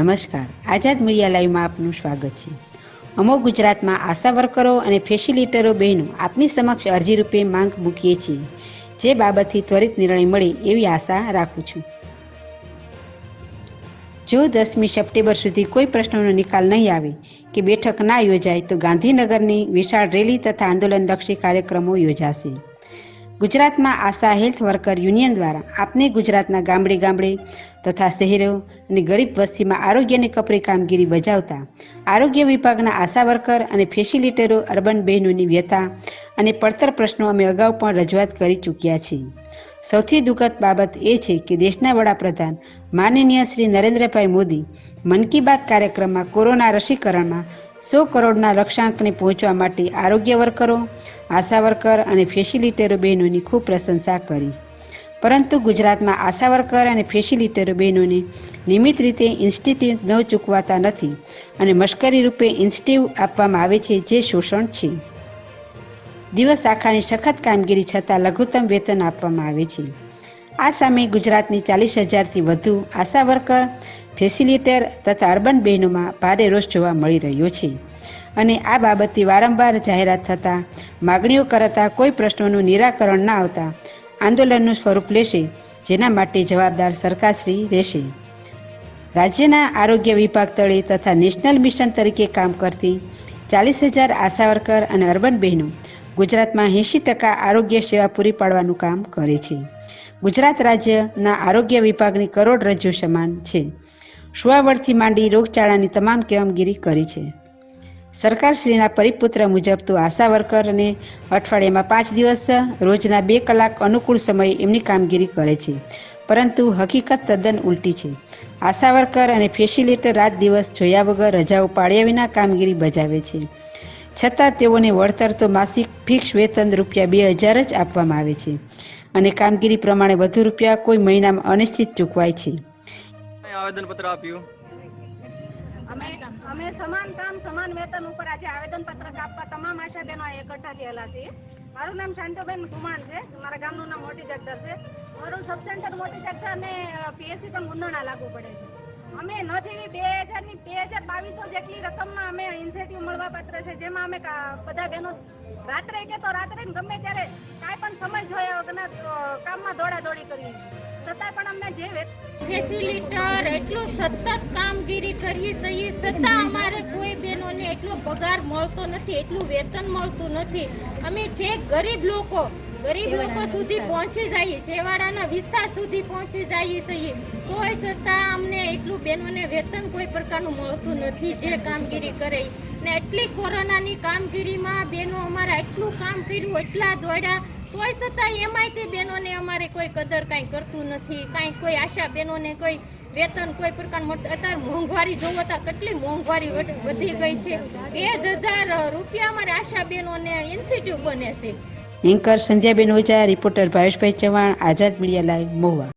નમસ્કાર. આઝાદ મીડિયા લાઈવમાં આપનું સ્વાગત છે. અમો ગુજરાતમાં આશા વર્કરો અને ફેસિલિટરો બહેનો આપની સમક્ષ અરજી રૂપે માંગ મૂકીએ છીએ. જે બાબતથી ત્વરિત નિર્ણય મળે એવી આશા રાખું છું. જો દસમી સપ્ટેમ્બર સુધી કોઈ પ્રશ્નોનો નિકાલ નહીં આવે કે બેઠક ના યોજાય તો ગાંધીનગરની વિશાળ રેલી તથા આંદોલનલક્ષી કાર્યક્રમો યોજાશે. ગુજરાતમાં આશા હેલ્થ વર્કર યુનિયન દ્વારા આપને ગુજરાતના ગામડે ગામડે તથા શહેરો અને ગરીબ વસ્તીમાં આરોગ્યની કપરી કામગીરી બજાવતા આરોગ્ય વિભાગના આશા વર્કર અને ફેસિલિટેરો અર્બન બહેનોની વ્યથા અને પડતર પ્રશ્નો અમે અગાઉ પણ રજૂઆત કરી ચૂક્યા છીએ. સૌથી દુઃખદ બાબત એ છે કે દેશના વડાપ્રધાન માનનીય શ્રી નરેન્દ્રભાઈ મોદી મન કી બાત કાર્યક્રમમાં કોરોના રસીકરણમાં સો કરોડના લક્ષ્યાંકને પહોંચવા માટે આરોગ્ય વર્કરો, આશા વર્કર અને ફેસિલિટેરો બહેનોની ખૂબ પ્રશંસા કરી. પરંતુ ગુજરાતમાં આશા વર્કર અને ફેસિલિટેરો બહેનોને નિયમિત રીતે ઇન્સ્ટિટ્યૂટ ન ચૂકવાતા નથી અને મશ્કરી રૂપે ઇન્સ્ટિટ્યૂટ આપવામાં આવે છે જે શોષણ છે. દિવસ આખાની સખત કામગીરી છતાં લઘુત્તમ વેતન આપવામાં આવે છે. આ સામે ગુજરાતની ચાલીસ હજારથી વધુ આશા વર્કર ફેસિલિટેટર તથા અર્બન બહેનોમાં ભારે રોષ જોવા મળી રહ્યો છે. અને આ બાબતથી વારંવાર જાહેરાત થતાં, માગણીઓ કરાતા કોઈ પ્રશ્નોનું નિરાકરણ ના આવતા આંદોલનનું સ્વરૂપ લેશે, જેના માટે જવાબદાર સરકારશ્રી રહેશે. રાજ્યના આરોગ્ય વિભાગ તળે તથા નેશનલ મિશન તરીકે કામ કરતી ચાલીસ હજાર આશા વર્કર અને અર્બન બહેનો ગુજરાતમાં એંશી ટકા આરોગ્ય સેવા પૂરી પાડવાનું કામ કરે છે. ગુજરાત રાજ્યના આરોગ્ય વિભાગની કરોડરજ્જુ સમાન છે. સુવાવડથી માંડી રોગચાળાની તમામ કામગીરી કરી છે. સરકારશ્રીના પરિપુત્ર મુજબ તો આશા વર્કરને અઠવાડિયામાં પાંચ દિવસ રોજના બે કલાક અનુકૂળ સમયે એમની કામગીરી કરે છે. પરંતુ હકીકત તદ્દન ઉલટી છે. આશા વર્કર અને ફેસિલિટર રાત દિવસ જોયા વગર રજાઓ પાડ્યા વિના કામગીરી બજાવે છે. છતાં તેઓને વળતર તો માસિક ફિક્સ વેતન રૂપિયા બે હજાર જ આપવામાં આવે છે. અને કામગીરી પ્રમાણે વધુ રૂપિયા કોઈ મહિનામાં અનિશ્ચિત ચૂકવાય છે. આવેદન પત્ર આપ્યું? અમે અમે સમાન કામ, સમાન વેતન ઉપર આજે આવેદન પત્રક આપવા તમામ આશા બહેનો એકઠા થયેલા છીએ. મારું નામ શાંતોબેન કુમાર છે. મારા ગામનું નામ મોટી જગદર છે. મારું સબ સેન્ટર મોટી જગદર અને પીએસસી પણ ગુંદરણા લાગુ પડે છે. અમે નથી, બે હજારની, બે હજાર બાવીસો જેટલી રકમમાં અમે ઇન્સેન્ટિવ મળવા પાત્ર છે. જેમાં અમે બધા બહેનો રાત્રે કે તો રાત્રે ગમે ત્યારે કાંઈ પણ સમય જોયા વગરના કામમાં દોડા દોડી છીએ પણ અમને જે જેસી લીટર એટલું સતત કામગીરી કરીએ છીએ છતાં અમારે કોઈ બહેનોને એટલો પગાર મળતો નથી એટલું વેતન મળતું નથી. અમે છે ગરીબ લોકો ગરીબ લોકો સુધી પહોંચી જઈએ છેવાડાના વિસ્તાર સુધી પહોંચી જઈએ છીએ તોય છતાં અમને એટલું બહેનોને વેતન કોઈ પ્રકારનું મળતું નથી જે કામગીરી કરે. ને એટલી કોરોનાની કામગીરીમાં બહેનો અમારા એટલું કામ કર્યું એટલા દોડ્યા તોય છતાં એમાંય તે બહેનોને અમારે કોઈ કદર કાંઈ કરતું નથી, કાંઈ કોઈ આશા બહેનોને કોઈ વેતન કોઈ પ્રકાર અત્યારે મોંઘવારી જોવો તો કેટલી મોંઘવારી વધ- ગઈ છે. બે હજાર રૂપિયા અમારે આશા બહેનોને ઇન્સ્ટિટ્યૂટ બને છે. Anchor Sandhyaben Ojha, reporter Bhaveshbhai Chauhan, Azad media live, Mahuva.